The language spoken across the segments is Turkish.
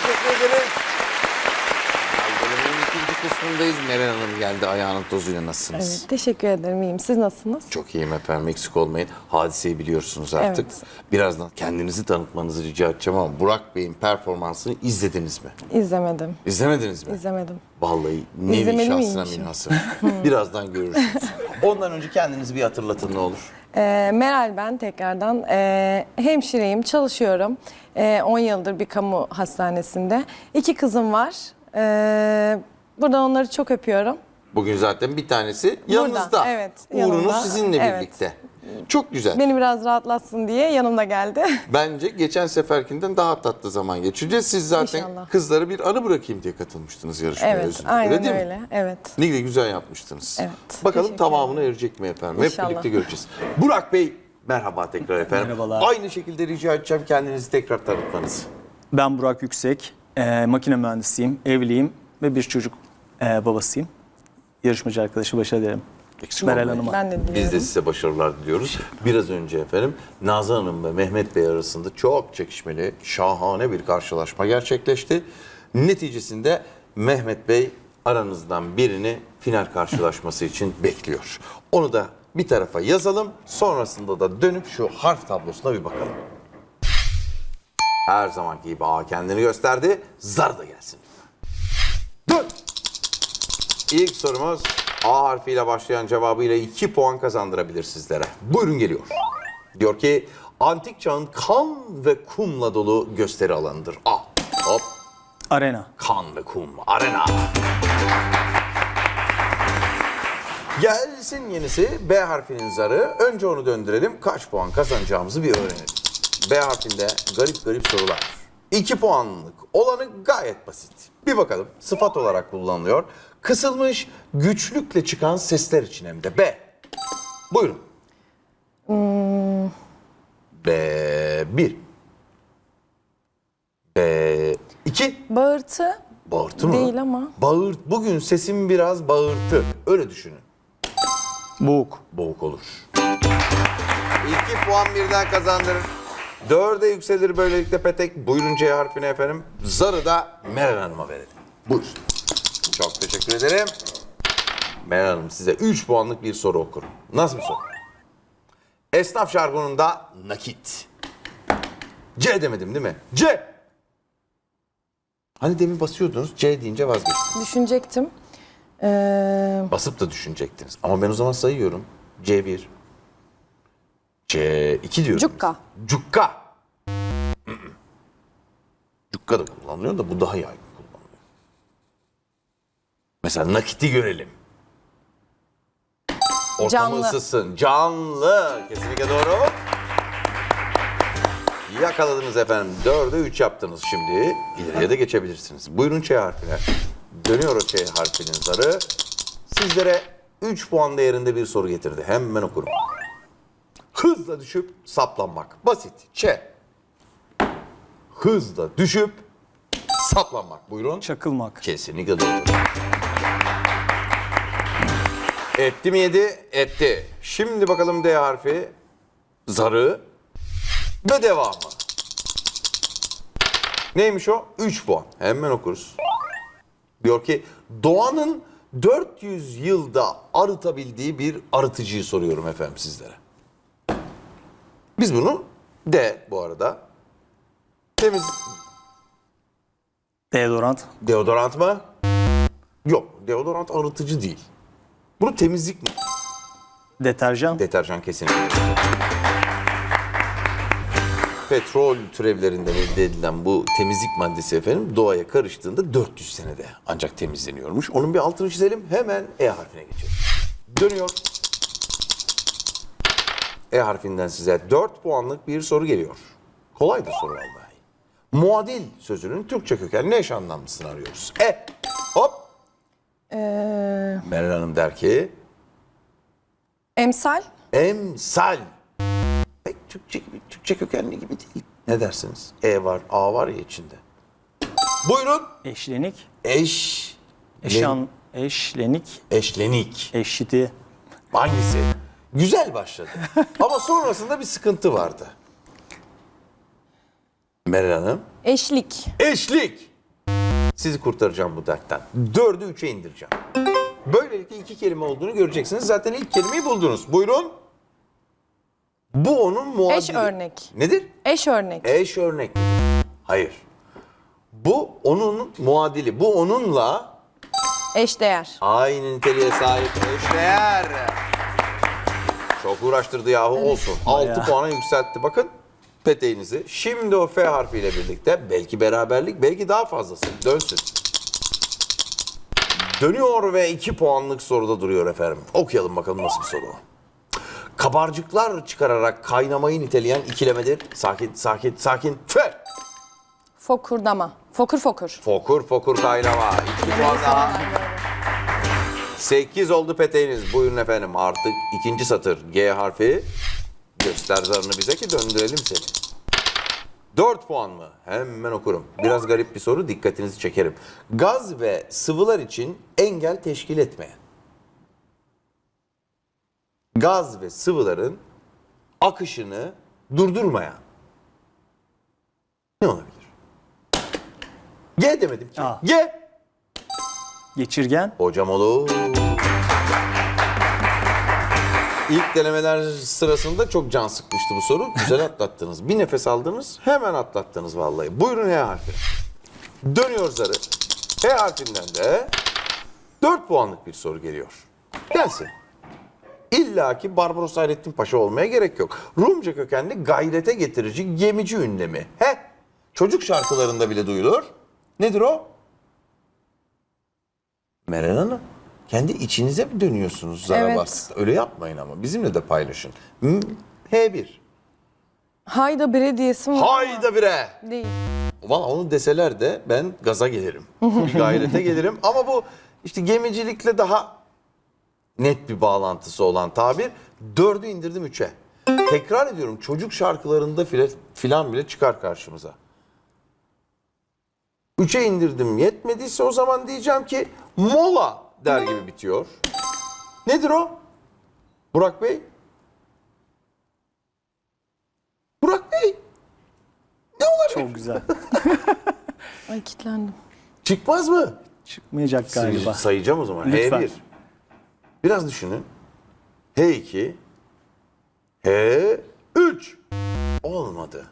teşekkür ederim. Kısmındayız. Meral Hanım geldi ayağının tozuyla nasılsınız? Evet, teşekkür ederim. İyiyim. Siz nasılsınız? Çok iyiyim efendim eksik olmayın. Hadiseyi biliyorsunuz artık. Evet. Birazdan kendinizi tanıtmanızı rica edeceğim ama Burak Bey'in performansını izlediniz mi? İzlemedim. İzlemediniz mi? İzlemedim. Vallahi nevi İzlemeli şahsına miymişim? münhasır. Birazdan görürsünüz. Ondan önce kendinizi bir hatırlatın ne olur. Ee, Meral ben tekrardan. Ee, hemşireyim, çalışıyorum. 10 yıldır bir kamu hastanesinde. İki kızım var. Ee, buradan onları çok öpüyorum. Bugün zaten bir tanesi yanınızda. evet, Uğrunuz yanımda. sizinle Evet. birlikte. Çok güzel. Beni biraz rahatlatsın diye yanımda geldi. Bence geçen seferkinden daha tatlı zaman geçireceğiz. Siz zaten İnşallah. kızlara bir anı bırakayım diye katılmıştınız yarışmaya. evet, özür dilerim. aynen değil mi? öyle. Evet. Ne güzel, güzel yapmıştınız. Evet, Bakalım teşekkür tamamına erecek mi efendim? İnşallah. Hep birlikte göreceğiz. Burak Bey merhaba tekrar efendim. Merhabalar. Aynı şekilde rica edeceğim kendinizi tekrar tanıtmanızı. Ben Burak Yüksek, e, makine mühendisiyim, evliyim ve bir çocuk e, babasıyım. Yarışmacı arkadaşı başarı dilerim. Eksik Meral olmayın. Hanım'a. Ben de diliyorum. Biz de size başarılar diliyoruz. Biraz önce efendim Nazan Hanım ve Mehmet Bey arasında çok çekişmeli, şahane bir karşılaşma gerçekleşti. Neticesinde Mehmet Bey aranızdan birini final karşılaşması için bekliyor. Onu da bir tarafa yazalım. Sonrasında da dönüp şu harf tablosuna bir bakalım. Her zamanki gibi A kendini gösterdi. Zar da gelsin. İlk sorumuz A harfiyle başlayan cevabıyla 2 puan kazandırabilir sizlere. Buyurun geliyor. Diyor ki antik çağın kan ve kumla dolu gösteri alanıdır. A. Hop. Arena. Kan ve kum. Arena. Gelsin yenisi B harfinin zarı. Önce onu döndürelim. Kaç puan kazanacağımızı bir öğrenelim. B harfinde garip garip sorular. 2 puanlık olanı gayet basit. Bir bakalım. Sıfat olarak kullanılıyor. Kısılmış güçlükle çıkan sesler için hem de B. Buyurun. B1. B2. Bağırtı Bağırtı mı? değil ama. Bağırt. Bugün sesim biraz bağırtı. Öyle düşünün. Boğuk. Boğuk olur. İki puan birden kazandırır. Dörde yükselir böylelikle petek. Buyurun C harfine efendim. Zarı da Meral Hanım'a verelim. Buyur. Çok teşekkür ederim. Meral Hanım size 3 puanlık bir soru okurum. Nasıl bir soru? Esnaf jargonunda nakit. C demedim değil mi? C. Hani demin basıyordunuz C deyince vazgeçtiniz. Düşünecektim. Ee, Basıp da düşünecektiniz. Ama ben o zaman sayıyorum. C1. C2 diyorum. Cukka. Cukka. Cukka da kullanılıyor da bu daha yaygın kullanılıyor. Mesela nakiti görelim. Ortamı Canlı. ısıtsın. Canlı. Kesinlikle doğru. Yakaladınız efendim. Dörde üç yaptınız şimdi. İleriye de geçebilirsiniz. Buyurun Ç harfine. Dönüyor o Ç harfinin zarı. Sizlere 3 puan değerinde bir soru getirdi. Hemen okurum. Hızla düşüp saplanmak. Basit. Ç. Hızla düşüp saplanmak. Buyurun. Çakılmak. Kesinlikle doğru. Etti mi yedi? Etti. Şimdi bakalım D harfi. Zarı ve devamı. Neymiş o? 3 puan. Hemen okuruz. Diyor ki doğanın 400 yılda arıtabildiği bir arıtıcıyı soruyorum efendim sizlere. Biz bunu D bu arada. Temiz Deodorant. Deodorant mı? Yok. Deodorant arıtıcı değil. Bunu temizlik mi? Deterjan. Deterjan kesinlikle. Petrol türevlerinden elde edilen bu temizlik maddesi efendim doğaya karıştığında 400 senede ancak temizleniyormuş. Onun bir altını çizelim. Hemen E harfine geçelim. Dönüyor. E harfinden size 4 puanlık bir soru geliyor. Kolay da soru vallahi. Muadil sözünün Türkçe kökenli eş anlamlısını arıyoruz. E. Hop. ee, Meral Hanım der ki emsal. emsal. Pek Türkçe gibi, Türkçe kökenli gibi değil. Ne dersiniz? E var, A var ya içinde. Buyurun. Eşlenik. Eş. Eşan. Eşlenik. Eşlenik. Eşiti. Hangisi? Güzel başladı. Ama sonrasında bir sıkıntı vardı. Meral Hanım. Eşlik. Eşlik. Sizi kurtaracağım bu dertten. Dördü üçe indireceğim. Böylelikle iki kelime olduğunu göreceksiniz. Zaten ilk kelimeyi buldunuz. Buyurun. Bu onun muadili. Eş örnek. Nedir? Eş örnek. Eş örnek. Hayır. Bu onun muadili. Bu onunla Eşdeğer. aynı niteliğe sahip eşdeğer. Çok uğraştırdı yahu olsun. 6 Bayağı. puana yükseltti. Bakın peteğinizi. Şimdi o F harfiyle birlikte belki beraberlik belki daha fazlası. Dönsün. Dönüyor ve 2 puanlık soruda duruyor efendim. Okuyalım bakalım nasıl bir soru. Kabarcıklar çıkararak kaynamayı niteleyen ikilemedir. Sakin, sakin, sakin. F. Fokurdama. Fokur fokur. Fokur fokur kaynama. 2 puan daha. 8 oldu peteğiniz. Buyurun efendim artık ikinci satır G harfi. Göster zarını bize ki döndürelim seni. 4 puan mı? Hemen okurum. Biraz garip bir soru dikkatinizi çekerim. Gaz ve sıvılar için engel teşkil etmeyen. Gaz ve sıvıların akışını durdurmayan. Ne olabilir? G demedim ki. A. G. Geçirgen. Hocam olur. İlk denemeler sırasında çok can sıkmıştı bu soru. Güzel atlattınız. Bir nefes aldınız, hemen atlattınız vallahi. Buyurun H harfi. Dönüyor zarı. H harfinden de 4 puanlık bir soru geliyor. Gelsin. İlla ki Barbaros Hayrettin Paşa olmaya gerek yok. Rumca kökenli gayrete getirici gemici ünlemi. He? Çocuk şarkılarında bile duyulur. Nedir o? Meral Hanım, kendi içinize mi dönüyorsunuz zara Evet. bas? Öyle yapmayın ama bizimle de paylaşın. Hmm, H1. Hayda bre diyesim var. Hayda bire. Değil. Valla onu deseler de ben gaza gelirim. Bir gayrete gelirim. Ama bu işte gemicilikle daha net bir bağlantısı olan tabir. Dördü indirdim üçe. Tekrar ediyorum çocuk şarkılarında file, filan bile çıkar karşımıza. Üçe indirdim yetmediyse o zaman diyeceğim ki mola der gibi bitiyor. Nedir o? Burak Bey? Burak Bey? Ne olacak? Çok güzel. Ay kilitlendim. Çıkmaz mı? Çıkmayacak galiba. Sayacağım o zaman. Lütfen. H1. Biraz düşünün. H2. H3. Olmadı.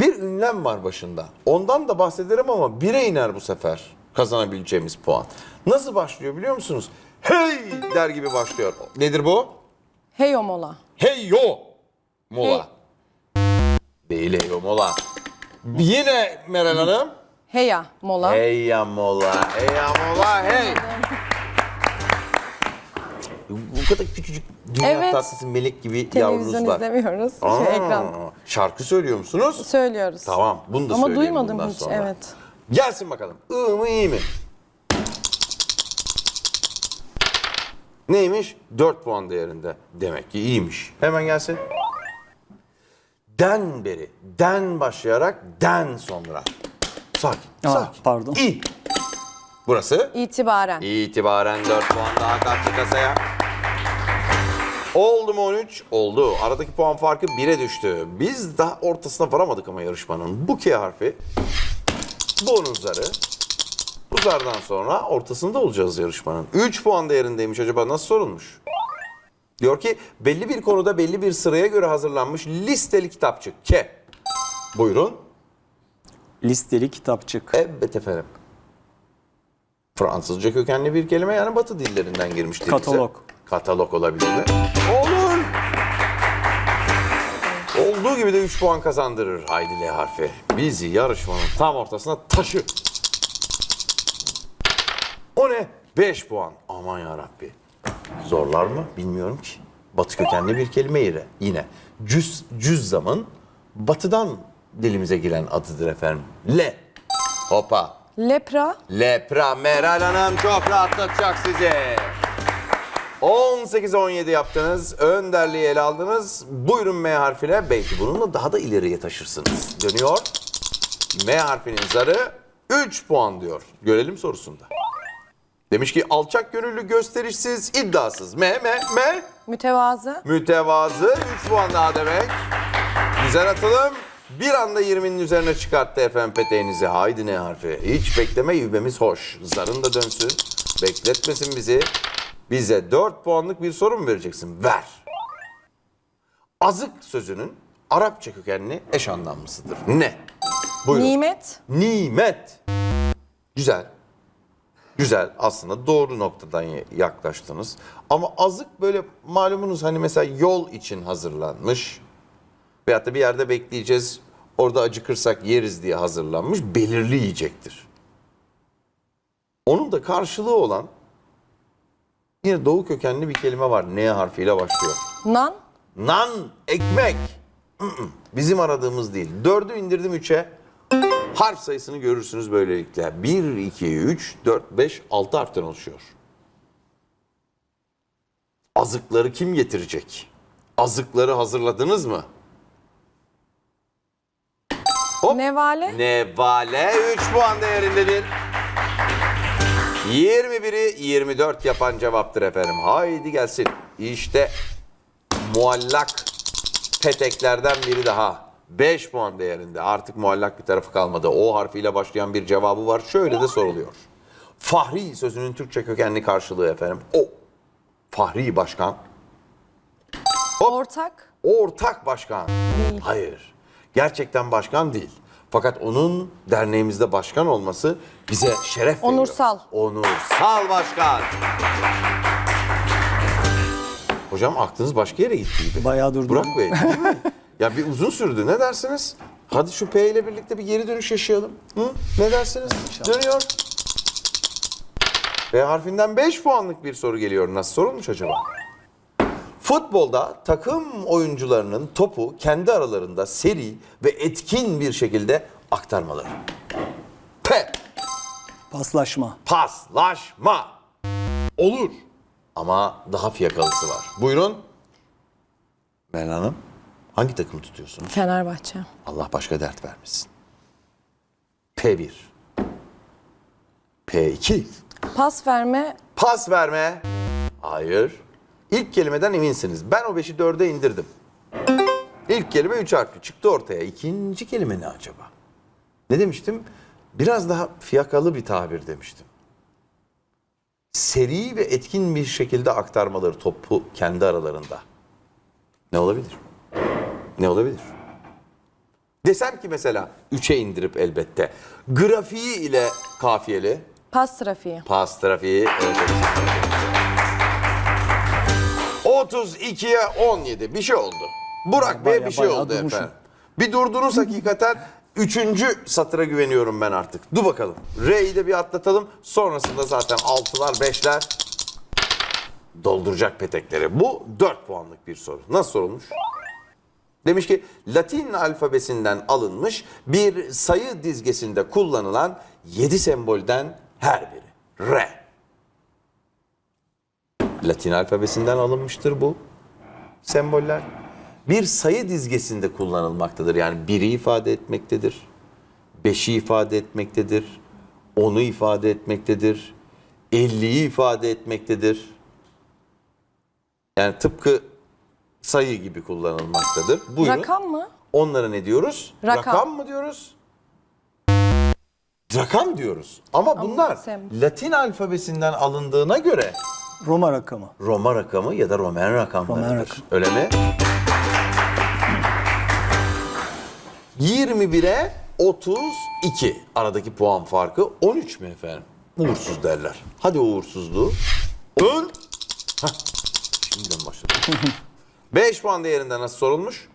Bir ünlem var başında. Ondan da bahsederim ama 1'e iner bu sefer kazanabileceğimiz puan. Nasıl başlıyor biliyor musunuz? Hey der gibi başlıyor. Nedir bu? Heyo mola. Hey yo mola. Değil hey yo mola. Yine Meral Hanım. Heya mola. Hey ya mola, hey ya mola, hey. Bu kadar küçücük dünya Evet. tatlısı melek gibi Televizyon yavrunuz var. izlemiyoruz. Aa, Şey, ekran. Şarkı söylüyor musunuz? Söylüyoruz. Tamam, bunu da Ama duymadım hiç. sonra. Evet. Gelsin bakalım. I mı iyi mi? Neymiş? 4 puan değerinde. Demek ki iyiymiş. Hemen gelsin. Den beri. Den başlayarak den sonra. Sakin, Aa, sakin. pardon. İ. Burası? İtibaren. İtibaren 4 puan daha kattı kasaya. Oldu mu 13? Oldu. Aradaki puan farkı 1'e düştü. Biz daha ortasına varamadık ama yarışmanın. Bu K harfi. Bu onun zarı. Bu zardan sonra ortasında olacağız yarışmanın. 3 puan değerindeymiş acaba nasıl sorulmuş? Diyor ki belli bir konuda belli bir sıraya göre hazırlanmış listeli kitapçık. K. Buyurun. Listeli kitapçık. Evet efendim. Fransızca kökenli bir kelime yani batı dillerinden girmiş dilimize. Katalog. Katalog olabilir mi? Olur. Olduğu gibi de 3 puan kazandırır Haydi L harfi. Bizi yarışmanın tam ortasına taşı. O ne? 5 puan. Aman ya Rabbi. Zorlar mı? Bilmiyorum ki. Batı kökenli bir kelime yine. Yine. Cüz, cüzzamın batıdan dilimize giren adıdır efendim. Le. Hopa. Lepra. Lepra Meral Hanım çok rahatlatacak sizi. 18-17 yaptınız. Önderliği ele aldınız. Buyurun M harfiyle. Belki bununla daha da ileriye taşırsınız. Dönüyor. M harfinin zarı 3 puan diyor. Görelim sorusunda. Demiş ki alçak gönüllü gösterişsiz iddiasız. M, M, M. Mütevazı. Mütevazı 3 puan daha demek. Güzel atılım. Bir anda 20'nin üzerine çıkarttı efendim peteğinizi. Haydi ne harfi? Hiç bekleme yübemiz hoş. Zarın da dönsün. Bekletmesin bizi. Bize 4 puanlık bir soru mu vereceksin? Ver. Azık sözünün Arapça kökenli eş anlamlısıdır. Ne? Buyurun. Nimet. Nimet. Güzel. Güzel. Aslında doğru noktadan yaklaştınız. Ama azık böyle malumunuz hani mesela yol için hazırlanmış. Veyahut da bir yerde bekleyeceğiz. Orada acıkırsak yeriz diye hazırlanmış belirli yiyecektir. Onun da karşılığı olan yine doğu kökenli bir kelime var. N harfiyle başlıyor. Nan. Nan, ekmek. Bizim aradığımız değil. Dördü indirdim üçe. Harf sayısını görürsünüz böylelikle. 1, 2, 3, 4, 5, 6 harften oluşuyor. Azıkları kim getirecek? Azıkları hazırladınız mı? Hop. Nevale. Nevale 3 puan değerindedir. 21'i 24 yapan cevaptır efendim. Haydi gelsin. İşte muallak peteklerden biri daha. 5 puan değerinde. Artık muallak bir tarafı kalmadı. O harfiyle başlayan bir cevabı var. Şöyle de soruluyor. Fahri sözünün Türkçe kökenli karşılığı efendim. O. Fahri başkan. Ortak. Ortak başkan. Hayır. Gerçekten başkan değil. Fakat onun derneğimizde başkan olması bize şeref veriyor. Onursal. Onursal başkan. Hocam aklınız başka yere gitti gibi. Bayağı durdu. Burak Bey değil mi? Ya bir uzun sürdü. Ne dersiniz? Hadi şu P ile birlikte bir geri dönüş yaşayalım. Hı? Ne dersiniz? Dönüyor. P harfinden 5 puanlık bir soru geliyor. Nasıl sorulmuş acaba? Futbolda takım oyuncularının topu kendi aralarında seri ve etkin bir şekilde aktarmaları. P. Paslaşma. Paslaşma. Olur. Ama daha fiyakalısı var. Buyurun. Meral Hanım. Hangi takımı tutuyorsunuz? Fenerbahçe. Allah başka dert vermesin. P1. P2. Pas verme. Pas verme. Hayır. İlk kelimeden eminsiniz. Ben o beşi dörde indirdim. İlk kelime üç harfli çıktı ortaya. İkinci kelime ne acaba? Ne demiştim? Biraz daha fiyakalı bir tabir demiştim. Seri ve etkin bir şekilde aktarmaları topu kendi aralarında. Ne olabilir? Ne olabilir? Desem ki mesela üçe indirip elbette. Grafiği ile kafiyeli. Pas trafiği. Pas trafiği. Evet, evet. 32'ye 17 bir şey oldu. Burak Bey Bayağı, bir şey bayağı oldu durmuşum. efendim. Bir durdunuz hakikaten. Üçüncü satıra güveniyorum ben artık. Dur bakalım. R'yi de bir atlatalım. Sonrasında zaten altılar, beşler dolduracak petekleri. Bu 4 puanlık bir soru. Nasıl sorulmuş? Demiş ki Latin alfabesinden alınmış bir sayı dizgesinde kullanılan 7 sembolden her biri. R. Latin alfabesinden alınmıştır bu semboller. Bir sayı dizgesinde kullanılmaktadır. Yani biri ifade etmektedir. Beşi ifade etmektedir. Onu ifade etmektedir. Elliyi ifade etmektedir. Yani tıpkı sayı gibi kullanılmaktadır. Buyurun. Rakam mı? Onlara ne diyoruz? Rakam. mı diyoruz? Rakam diyoruz. Ama bunlar sembol. Latin alfabesinden alındığına göre Roma rakamı. Roma rakamı ya da Roman rakamlarıdır. Roman rakam. Öyle mi? 21'e 32 aradaki puan farkı 13 mü efendim? Uğursuz derler. Hadi uğursuzluğu. Ön. Hah. Şimdiden başladı. 5 puan değerinde nasıl sorulmuş?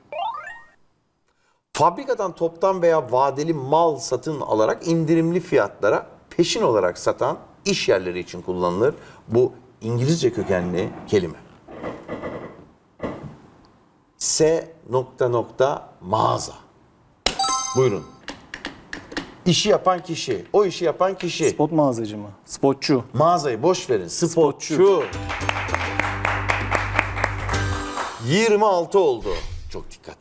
Fabrikadan toptan veya vadeli mal satın alarak indirimli fiyatlara peşin olarak satan iş yerleri için kullanılır. Bu İngilizce kökenli kelime. S nokta nokta mağaza. Buyurun. İşi yapan kişi, o işi yapan kişi. Spot mağazacı mı? Spotçu. Mağazayı boş verin. Spotçu. Spotçu. 26 oldu. Çok dikkatli.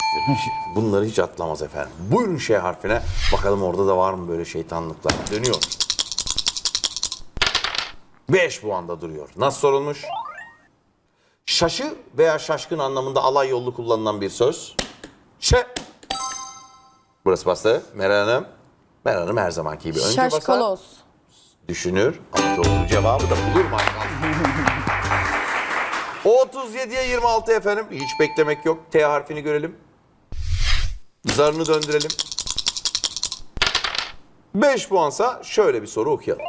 Bunları hiç atlamaz efendim. Buyurun şey harfine. Bakalım orada da var mı böyle şeytanlıklar. Dönüyor. 5 puanda duruyor. Nasıl sorulmuş? Şaşı veya şaşkın anlamında alay yollu kullanılan bir söz. Şe. Burası bastı. Meral Hanım. Meral Hanım her zamanki gibi. Önce basar, Şaşkaloz. düşünür ama doğru cevabı da bulur maşallah. 37'ye 26 efendim. Hiç beklemek yok. T harfini görelim. Zarını döndürelim. 5 puansa şöyle bir soru okuyalım.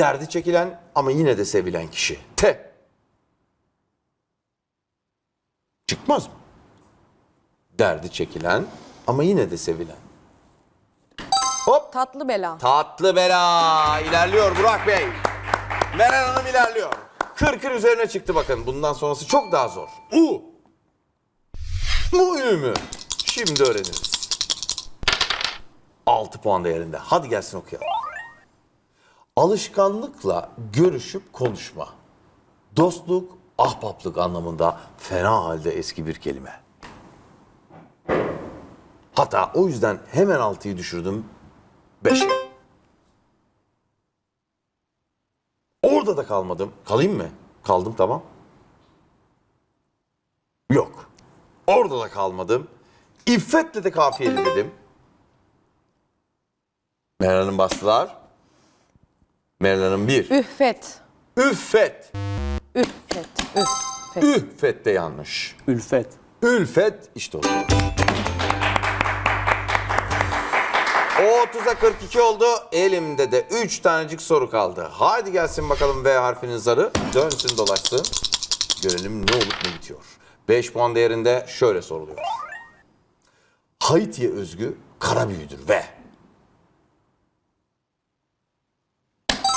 Derdi çekilen ama yine de sevilen kişi. T. Çıkmaz mı? Derdi çekilen ama yine de sevilen. Hop. Tatlı bela. Tatlı bela ilerliyor Burak Bey. Meral Hanım ilerliyor. 40'ın üzerine çıktı bakın. Bundan sonrası çok daha zor. U. Mu ü mü? Şimdi öğreniriz. 6 puan değerinde. Hadi gelsin okuyalım. Alışkanlıkla görüşüp konuşma. Dostluk, ahbaplık anlamında fena halde eski bir kelime. Hatta o yüzden hemen 6'yı düşürdüm 5'e. Orada da kalmadım. Kalayım mı? Kaldım tamam. Yok. Orada da kalmadım. İffetle de kafiyeli dedim. Meral Hanım bastılar. Meral Hanım bir. Üffet. Üffet. Üffet. Üffet. Üffet de yanlış. Ülfet. Ülfet işte o. 30'a 42 oldu. Elimde de 3 tanecik soru kaldı. Haydi gelsin bakalım V harfinin zarı. Dönsün dolaşsın. Görelim ne olup ne bitiyor. 5 puan değerinde şöyle soruluyor. Haiti'ye özgü kara büyüdür ve.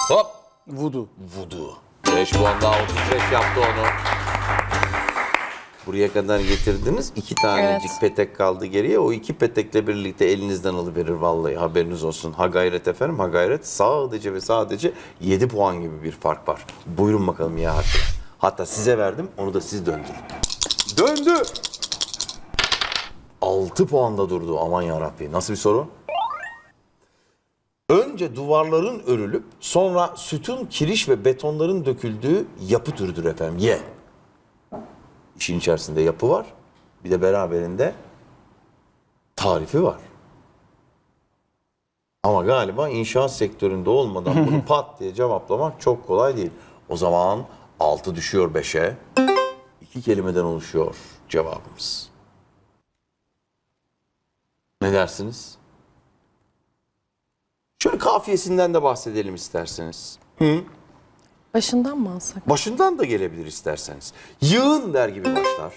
Hop. Voodoo. Vudu. 5 puan daha 35 yaptı onu. Buraya kadar getirdiniz. iki tanecik Evet. petek kaldı geriye. O iki petekle birlikte elinizden alıverir vallahi haberiniz olsun. Ha gayret efendim ha gayret. Sadece ve sadece 7 puan gibi bir fark var. Buyurun bakalım ya harfi. Hatta size verdim onu da siz döndürün. Döndü. 6 puanda durdu aman yarabbi. Nasıl bir soru? Önce duvarların örülüp sonra sütun, kiriş ve betonların döküldüğü yapı türüdür efendim. Ye. İşin içerisinde yapı var. Bir de beraberinde tarifi var. Ama galiba inşaat sektöründe olmadan bunu pat diye cevaplamak çok kolay değil. O zaman 6 düşüyor 5'e. İki kelimeden oluşuyor cevabımız. Ne dersiniz? Şöyle kafiyesinden de bahsedelim isterseniz. Başından mı alsak? Başından da gelebilir isterseniz. Yığın der gibi başlar.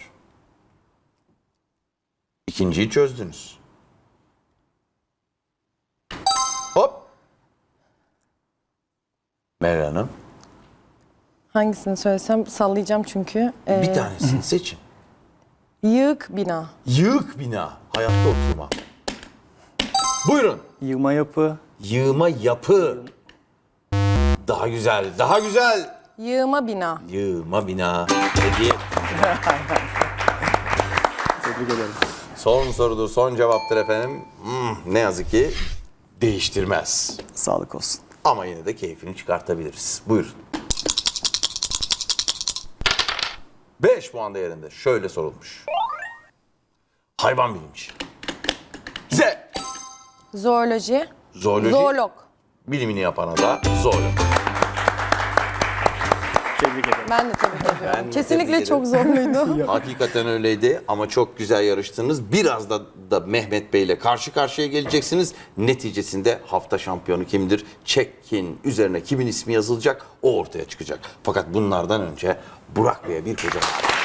İkinciyi çözdünüz. Hop. Meral Hanım Hangisini söylesem sallayacağım çünkü. Ee, bir tanesini seçin. Yığık bina. Yığık bina. Hayatta oturma. Buyurun. Yığma yapı. Yığma yapı. Daha güzel, daha güzel. Yığma bina. Yığma bina. Hediye. Tebrik ederim. Son sorudur, son cevaptır efendim. Hmm, ne yazık ki değiştirmez. Sağlık olsun. Ama yine de keyfini çıkartabiliriz. Buyurun. 5 puan değerinde şöyle sorulmuş. Hayvan bilimci. Zooloji. Zooloji. Zoolog. Bilimini yapana da zoolog. Tebrik ederim. Ben de tebrik ediyorum. Ben de Kesinlikle tebrik çok zorluydu. Hakikaten öyleydi ama çok güzel yarıştınız. Biraz da, da Mehmet Bey ile karşı karşıya geleceksiniz. Neticesinde hafta şampiyonu kimdir? Çekin üzerine kimin ismi yazılacak o ortaya çıkacak. Fakat bunlardan önce Burak Bey'e bir kocaman